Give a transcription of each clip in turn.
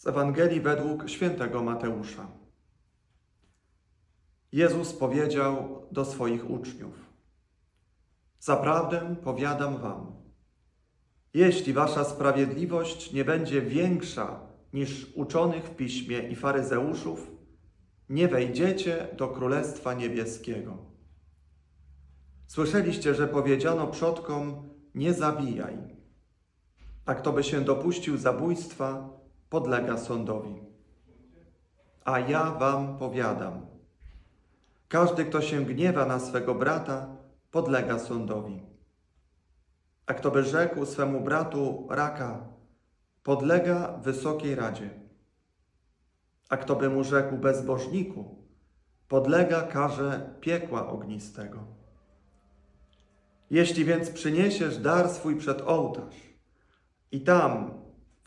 Z Ewangelii według świętego Mateusza. Jezus powiedział do swoich uczniów: Zaprawdę powiadam wam, jeśli wasza sprawiedliwość nie będzie większa niż uczonych w piśmie i faryzeuszów, nie wejdziecie do Królestwa Niebieskiego. Słyszeliście, że powiedziano przodkom: Nie zabijaj. A kto by się dopuścił zabójstwa, podlega sądowi. A ja wam powiadam: każdy, kto się gniewa na swego brata, podlega sądowi. A kto by rzekł swemu bratu raka, podlega wysokiej radzie. A kto by mu rzekł bezbożniku, podlega karze piekła ognistego. Jeśli więc przyniesiesz dar swój przed ołtarz i tam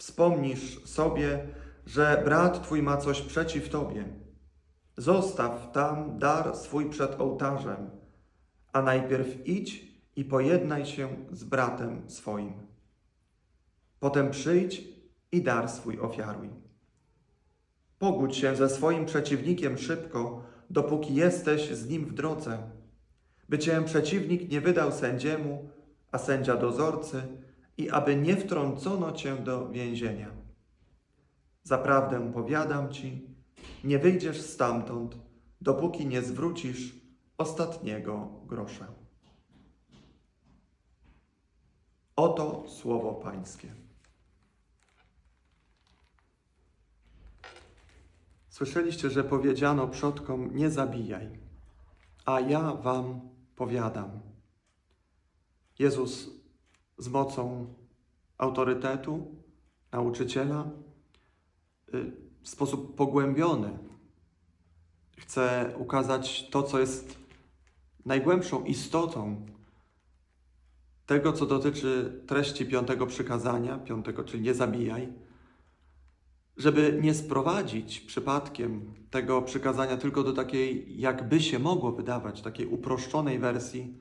wspomnisz sobie, że brat twój ma coś przeciw tobie, zostaw tam dar swój przed ołtarzem, a najpierw idź i pojednaj się z bratem swoim. Potem przyjdź i dar swój ofiaruj. Pogódź się ze swoim przeciwnikiem szybko, dopóki jesteś z nim w drodze, by cię przeciwnik nie wydał sędziemu, a sędzia dozorcy, i aby nie wtrącono cię do więzienia. Zaprawdę powiadam ci, nie wyjdziesz stamtąd, dopóki nie zwrócisz ostatniego grosza. Oto słowo Pańskie. Słyszeliście, że powiedziano przodkom: Nie zabijaj, a ja wam powiadam. Jezus z mocą autorytetu nauczyciela y, w sposób pogłębiony. Chce ukazać to, co jest najgłębszą istotą tego, co dotyczy treści piątego przykazania, piątego, czyli nie zabijaj, żeby nie sprowadzić przypadkiem tego przykazania tylko do takiej, jakby się mogło wydawać, takiej uproszczonej wersji: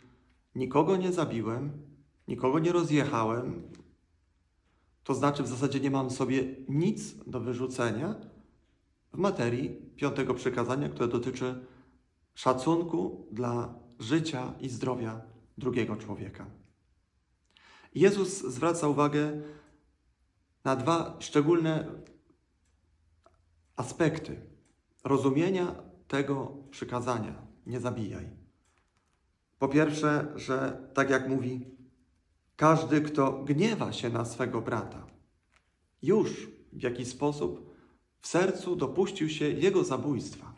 nikogo nie zabiłem, nikogo nie rozjechałem, to znaczy w zasadzie nie mam sobie nic do wyrzucenia w materii piątego przykazania, które dotyczy szacunku dla życia i zdrowia drugiego człowieka. Jezus zwraca uwagę na dwa szczególne aspekty rozumienia tego przykazania: nie zabijaj. Po pierwsze, że tak jak mówi, każdy, kto gniewa się na swego brata, już w jakiś sposób w sercu dopuścił się jego zabójstwa.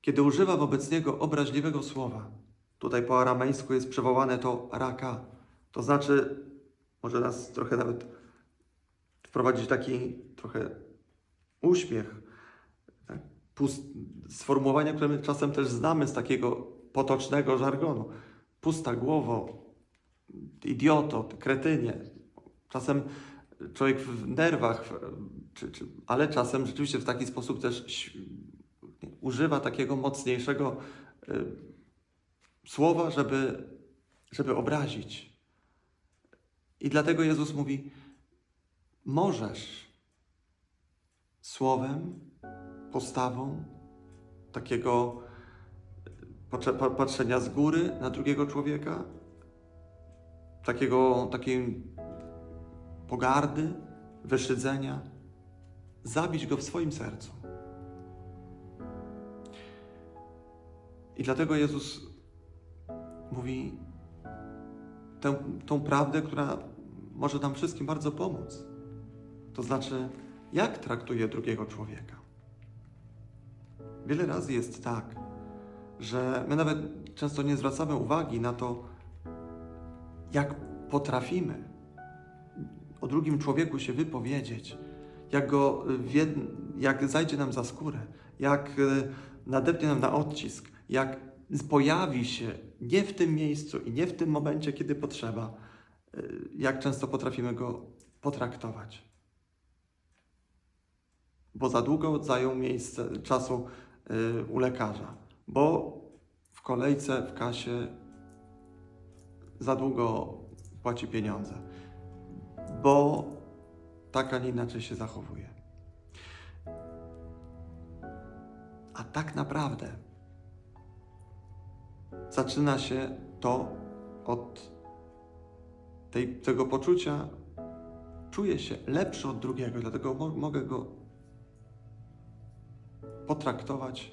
Kiedy używa wobec niego obraźliwego słowa, tutaj po aramejsku jest przywołane to raka, to znaczy, może nas trochę nawet wprowadzić taki trochę uśmiech, tak? Pust, sformułowania, które my czasem też znamy z takiego potocznego żargonu. Pusta głowo, idioto, kretynie. Czasem człowiek w nerwach, czy, czy, ale czasem rzeczywiście w taki sposób też używa takiego mocniejszego y, słowa, żeby, żeby obrazić. I dlatego Jezus mówi: Możesz słowem, postawą takiego patrzenia z góry na drugiego człowieka, takiego, takiej pogardy, wyszydzenia, zabić go w swoim sercu. I dlatego Jezus mówi tę, tą prawdę, która może nam wszystkim bardzo pomóc. To znaczy, jak traktuje drugiego człowieka. Wiele razy jest tak, że my nawet często nie zwracamy uwagi na to, jak potrafimy o drugim człowieku się wypowiedzieć, jak go jak zajdzie nam za skórę, jak nadepnie nam na odcisk, jak pojawi się nie w tym miejscu i nie w tym momencie, kiedy potrzeba, jak często potrafimy go potraktować. Bo za długo zajął miejsce czasu u lekarza, bo w kolejce, w kasie za długo płaci pieniądze, bo tak, a nie inaczej się zachowuje. A tak naprawdę zaczyna się to od tej, tego poczucia, czuję się lepszy od drugiego, dlatego mo- mogę go potraktować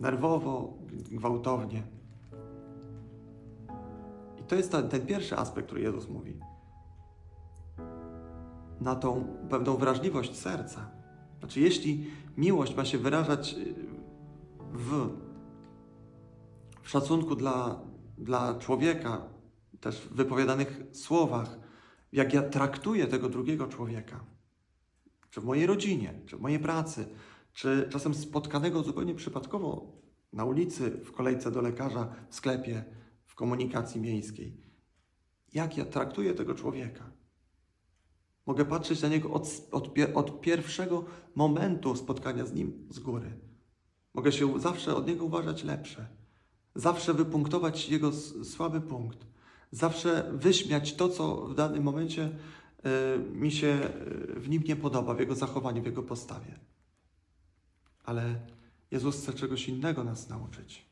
nerwowo, gwałtownie. To jest ten, ten pierwszy aspekt, który Jezus mówi. Na tą pewną wrażliwość serca. Znaczy, jeśli miłość ma się wyrażać y, w, w szacunku dla, dla człowieka, też w wypowiadanych słowach, jak ja traktuję tego drugiego człowieka, czy w mojej rodzinie, czy w mojej pracy, czy czasem spotkanego zupełnie przypadkowo na ulicy, w kolejce do lekarza, w sklepie, komunikacji miejskiej. Jak ja traktuję tego człowieka? Mogę patrzeć na niego od, od, od pierwszego momentu spotkania z nim z góry. Mogę się zawsze od niego uważać lepsze. Zawsze wypunktować jego słaby punkt. Zawsze wyśmiać to, co w danym momencie e, mi się e, w nim nie podoba, w jego zachowaniu, w jego postawie. Ale Jezus chce czegoś innego nas nauczyć.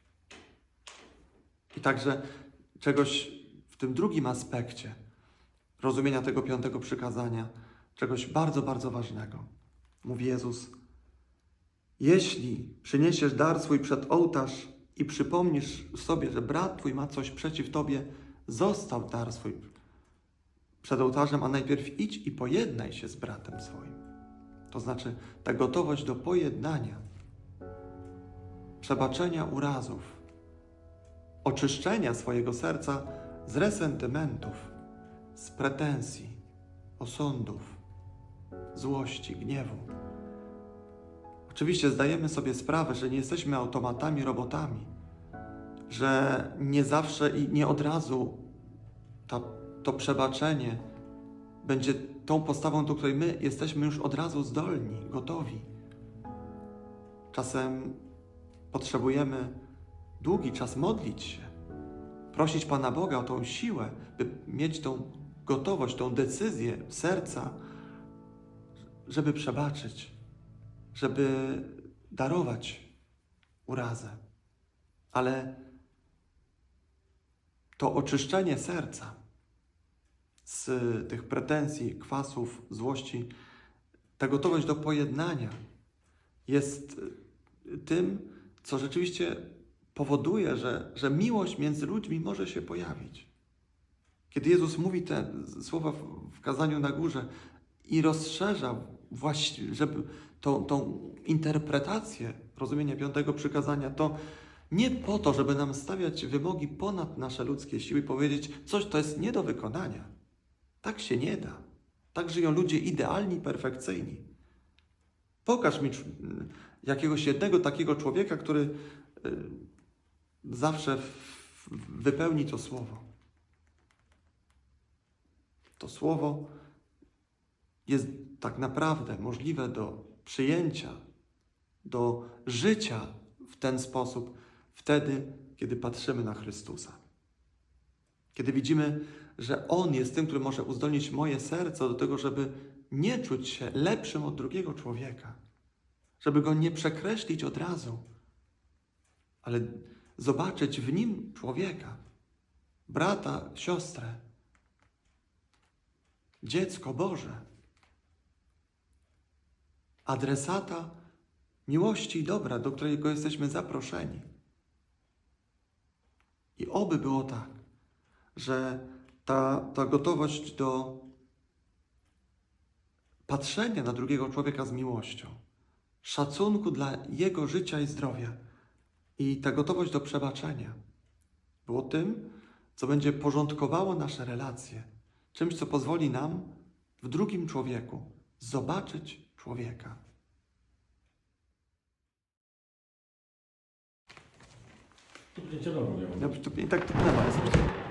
I także czegoś w tym drugim aspekcie rozumienia tego piątego przykazania, czegoś bardzo, bardzo ważnego. Mówi Jezus: Jeśli przyniesiesz dar swój przed ołtarz i przypomnisz sobie, że brat twój ma coś przeciw tobie, zostaw dar swój przed ołtarzem, a najpierw idź i pojednaj się z bratem swoim. To znaczy ta gotowość do pojednania, przebaczenia urazów, oczyszczenia swojego serca z resentymentów, z pretensji, osądów, złości, gniewu. Oczywiście zdajemy sobie sprawę, że nie jesteśmy automatami, robotami, że nie zawsze i nie od razu to przebaczenie będzie tą postawą, do której my jesteśmy już od razu zdolni, gotowi. Czasem potrzebujemy długi czas modlić się, prosić Pana Boga o tą siłę, by mieć tą gotowość, tą decyzję serca, żeby przebaczyć, żeby darować urazę. Ale to oczyszczenie serca z tych pretensji, kwasów, złości, ta gotowość do pojednania jest tym, co rzeczywiście powoduje, że, że miłość między ludźmi może się pojawić. Kiedy Jezus mówi te słowa w- kazaniu na górze i rozszerza właśnie, żeby tą, tą interpretację rozumienia piątego przykazania, to nie po to, żeby nam stawiać wymogi ponad nasze ludzkie siły i powiedzieć, coś to jest nie do wykonania. Tak się nie da. Tak żyją ludzie idealni, perfekcyjni. Pokaż mi jakiegoś jednego takiego człowieka, który y, zawsze wypełni to słowo. To słowo jest tak naprawdę możliwe do przyjęcia, do życia w ten sposób, wtedy, kiedy patrzymy na Chrystusa. Kiedy widzimy, że On jest tym, który może uzdolnić moje serce do tego, żeby nie czuć się lepszym od drugiego człowieka, żeby go nie przekreślić od razu, ale zobaczyć w nim człowieka, brata, siostrę, dziecko Boże, adresata miłości i dobra, do którego jesteśmy zaproszeni. I oby było tak, że ta, ta gotowość do patrzenia na drugiego człowieka z miłością, szacunku dla jego życia i zdrowia i ta gotowość do przebaczenia było tym, co będzie porządkowało nasze relacje, czymś, co pozwoli nam w drugim człowieku zobaczyć człowieka. Tupnięcie nogu miało. Ja, to, I tak to jest.